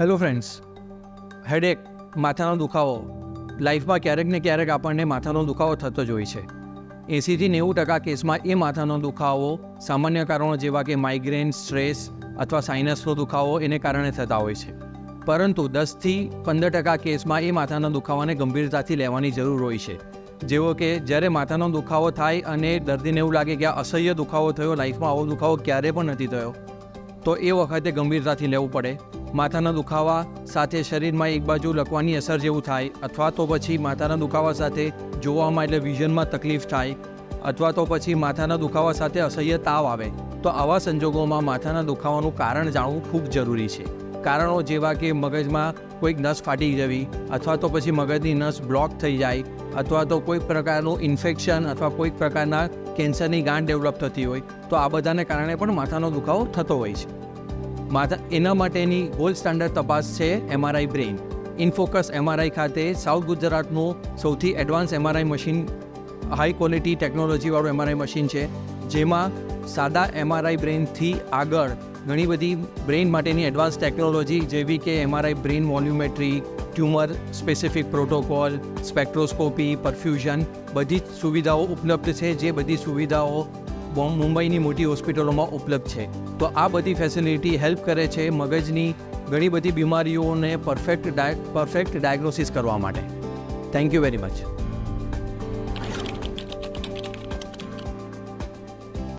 Hello friends headache માથાનો દુખાવો. લાઈફમાં ક્યારેક ને ક્યારેક આપણને માથાનો દુખાવો થતો જ હોય છે. એંસીથી નેવું ટકા કેસમાં એ માથાનો દુખાવો સામાન્ય કારણો જેવા કે માઇગ્રેન સ્ટ્રેસ અથવા સાઇનસનો દુખાવો એને કારણે થતા હોય છે. પરંતુ દસથી પંદર ટકા કેસમાં એ માથાના દુખાવાને ગંભીરતાથી લેવાની જરૂર હોય છે. જેવો કે, જ્યારે માથાનો દુખાવો થાય અને દર્દીને એવું લાગે કે આ અસહ્ય દુખાવો થયો લાઈફમાં આવો દુખાવો ક્યારે પણ નથી થયો, તો એ વખતે ગંભીરતાથી લેવું પડે. માથાના દુખાવા સાથે શરીરમાં એક બાજુ લકવાની અસર જેવું થાય અથવા તો પછી માથાના દુખાવા સાથે જોવામાં એટલે વિઝનમાં તકલીફ થાય અથવા તો પછી માથાના દુખાવા સાથે અસહ્ય તાવ આવે. તો આવા સંજોગોમાં માથાના દુખાવાનું કારણ જાણવું ખૂબ જરૂરી છે. કારણો જેવા કે મગજમાં કોઈક નસ ફાટી જવી અથવા તો પછી મગજની નસ બ્લોક થઈ જાય અથવા તો કોઈક પ્રકારનું ઇન્ફેક્શન અથવા કોઈક પ્રકારના કેન્સરની ગાંઠ ડેવલપ થતી હોય તો આ બધાને કારણે પણ માથાનો દુખાવો થતો હોય છે. માથા એના માટેની ગોલ્ડ સ્ટાન્ડર્ડ તપાસ છે એમઆરઆઈ બ્રેઇન ઇનફોકસ એમઆરઆઈ ખાતે સાઉથ ગુજરાતનું સૌથી advance MRI machine high quality ટેકનોલોજીવાળું MRI machine છે. જેમાં સાદા એમઆરઆઈ બ્રેઇનથી આગળ ઘણી બધી બ્રેઇન માટેની એડવાન્સ ટેકનોલોજી જેવી કે MRI brain volumetry tumour specific protocol spectroscopy perfusion બધી જ સુવિધાઓ ઉપલબ્ધ છે. જે બધી સુવિધાઓ મુંબઈની મોટી હોસ્પિટલોમાં ઉપલબ્ધ છે. તો આ બધી ફેસિલિટી હેલ્પ કરે છે મગજની ઘણી બધી બીમારીઓને પરફેક્ટ ડાય પરફેક્ટ ડાયગ્નોસિસ કરવા માટે. Thank you very much